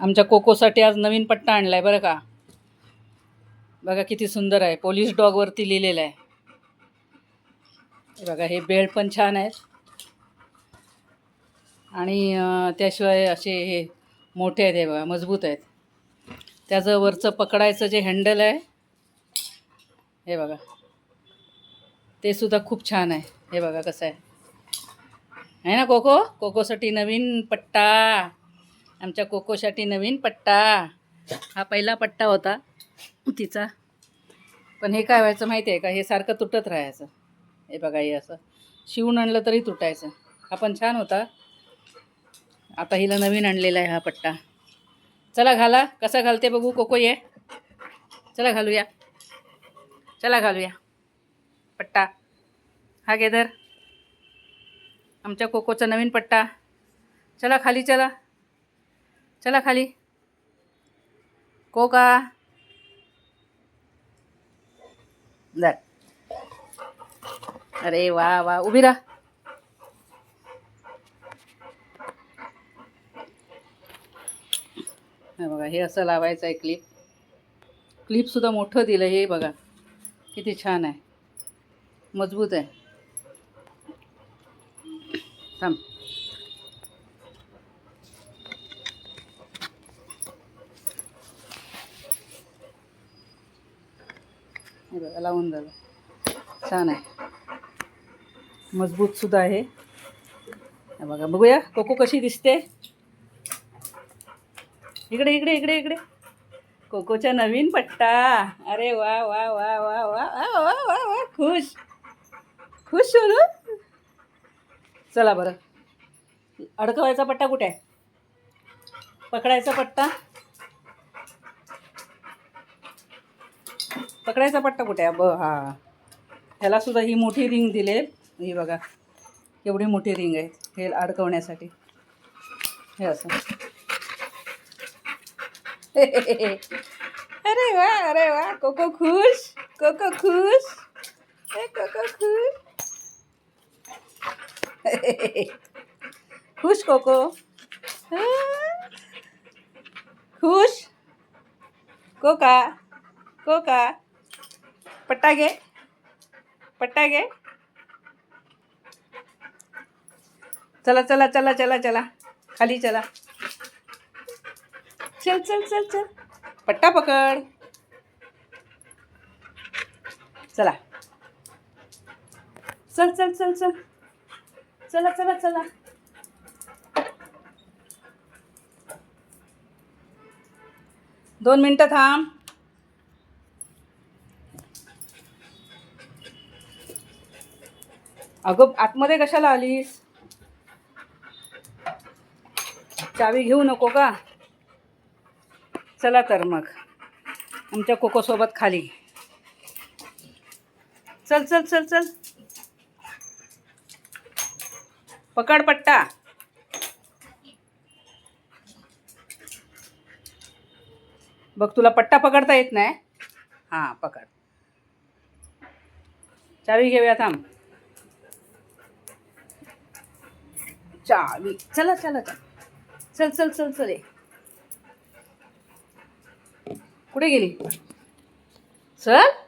आमच्या कोकोसाठी आज नवीन पट्टा आणला आहे बरं का. बघा किती सुंदर आहे. पोलीस डॉगवरती लिहिलेलं आहे. हे बघा हे बेल्ट पण छान आहेत. आणि त्याशिवाय असे हे मोठे आहेत हे बघा मजबूत आहेत. त्याचं वरचं पकडायचं जे हँडल आहे हे बघा. ते सुद्धा खूप छान आहे. हे बघा कसं आहे. आहे ना कोको? कोकोसाठी नवीन पट्टा. आमच्या कोकोसाठी नवीन पट्टा. हा पहिला पट्टा होता तिचा. पण हे काय व्हायचं माहिती आहे का? हे सारखं तुटत राहायचं. हे बघा हे असं. शिवून आणलं तरी तुटायचं. हा पण छान होता. आता हिला नवीन आणलेला आहे हा पट्टा. चला घाला. कसा घालते बघू? कोको ये. चला घालूया. चला घालूया. पट्टा. हा गेदर. आमच्या कोकोचा नवीन पट्टा. चला खाली चला. चला खाली. कोका. दर अरे वा वा. उभी राहा. बघा हे असं लावायचं आहे क्लिप क्लिपसुद्धा मोठं दिलं हे बघा. किती छान आहे. मजबूत आहे. थांब. हे बघा लावून झालं छान आहे. मजबूत सुद्धा आहे. हे बघा बघूया कोको कशी दिसते? इकडे इकडे इकडे इकडे. कोकोचा नवीन पट्टा. अरे वा वा वा वा वा वा वा वा वा खुश. खुश सोनू? चला बरं. अडकवायचा पट्टा कुठे आहे? पकडायचा पट्टा? पकडायचा पट्टा कुठे आहे? ब हा. ह्याला सुद्धा ही मोठी रिंग दिले. ही बघा एवढी मोठी रिंग आहे. हे अडकवण्यासाठी. हे असं. अरे वा अरे वा. कोको खुश कोको खुश. ए, कोको खुश. खुश कोको. खुश. कोका कोका. पट्टा घे पट्टा घे चला चला चला चला चला. खाली चला. चल चल चल चल. पट्टा पकड. चला. चल चल चल चल. चला चला चला. दोन मिनटं थांब. अगं आतमध्ये कशाला आलीस? चावी घेऊ नको का? चला तर मग. आमच्या कोकोसोबत खाली. चल चल चल चल. पकड पट्टा. बघ तुला पट्टा पकडता येत नाही. हां पकड. चावी घेऊया थांब. चावी. चला चला चला. चल चल चल चल कुठे गेली? चल.